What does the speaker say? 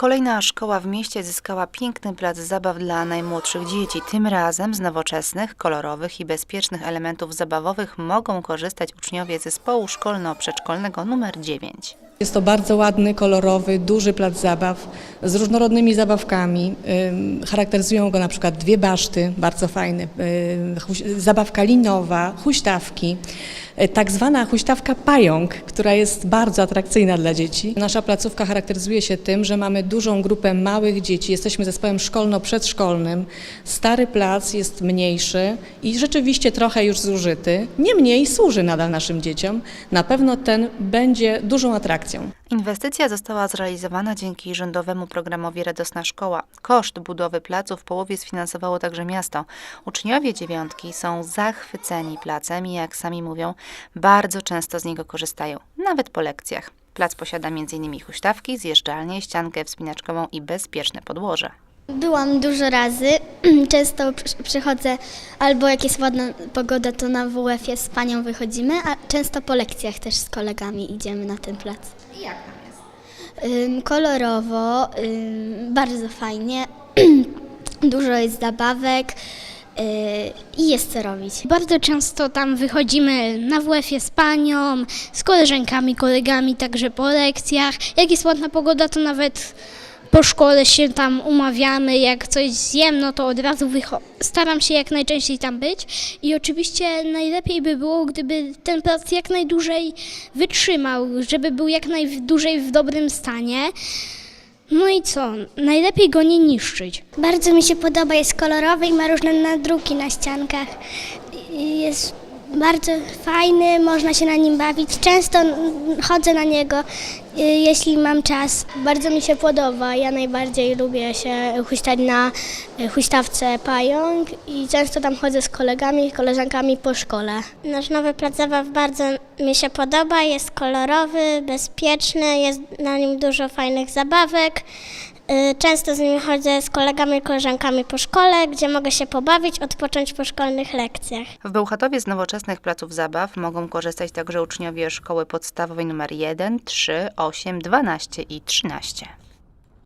Kolejna szkoła w mieście zyskała piękny plac zabaw dla najmłodszych dzieci. Tym razem z nowoczesnych, kolorowych i bezpiecznych elementów zabawowych mogą korzystać uczniowie zespołu szkolno-przedszkolnego numer 9. Jest to bardzo ładny, kolorowy, duży plac zabaw z różnorodnymi zabawkami. Charakteryzują go na przykład dwie baszty, bardzo fajne, zabawka linowa, huśtawki, tak zwana huśtawka pająk, która jest bardzo atrakcyjna dla dzieci. Nasza placówka charakteryzuje się tym, że mamy dużą grupę małych dzieci, jesteśmy zespołem szkolno-przedszkolnym. Stary plac jest mniejszy i rzeczywiście trochę już zużyty. Niemniej służy nadal naszym dzieciom. Na pewno ten będzie dużą atrakcją. Inwestycja została zrealizowana dzięki rządowemu programowi Radosna Szkoła. Koszt budowy placu w połowie sfinansowało także miasto. Uczniowie dziewiątki są zachwyceni placem i jak sami mówią, bardzo często z niego korzystają, nawet po lekcjach. Plac posiada m.in. huśtawki, zjeżdżalnię, ściankę wspinaczkową i bezpieczne podłoże. Byłam dużo razy. Często przy- przychodzę albo jak jest ładna pogoda, to na WF-ie z panią wychodzimy, a często po lekcjach też z kolegami idziemy na ten plac. I jak tam jest? kolorowo, ym, bardzo fajnie. dużo jest zabawek i jest co robić. Bardzo często tam wychodzimy na WF-ie z panią, z koleżankami, kolegami, także po lekcjach. Jak jest ładna pogoda, to nawet po szkole się tam umawiamy. Jak coś zjem, no to od razu staram się jak najczęściej tam być. I oczywiście najlepiej by było, gdyby ten plac jak najdłużej wytrzymał, żeby był jak najdłużej w dobrym stanie. No i co? Najlepiej go nie niszczyć. Bardzo mi się podoba, jest kolorowy i ma różne nadruki na ściankach. Jest bardzo fajny, można się na nim bawić. Często chodzę na niego, jeśli mam czas. Bardzo mi się podoba. Ja najbardziej lubię się huśtać na y, huśtawce pająk i często tam chodzę z kolegami i koleżankami po szkole. Nasz nowy plac zabaw bardzo mi się podoba, jest kolorowy, bezpieczny, jest na nim dużo fajnych zabawek. Y, Często z nim chodzę z kolegami i koleżankami po szkole, gdzie mogę się pobawić, odpocząć po szkolnych lekcjach. W Bełchatowie z nowoczesnych placów zabaw mogą korzystać także uczniowie szkoły podstawowej nr 1, 3, 8, 12 i 13.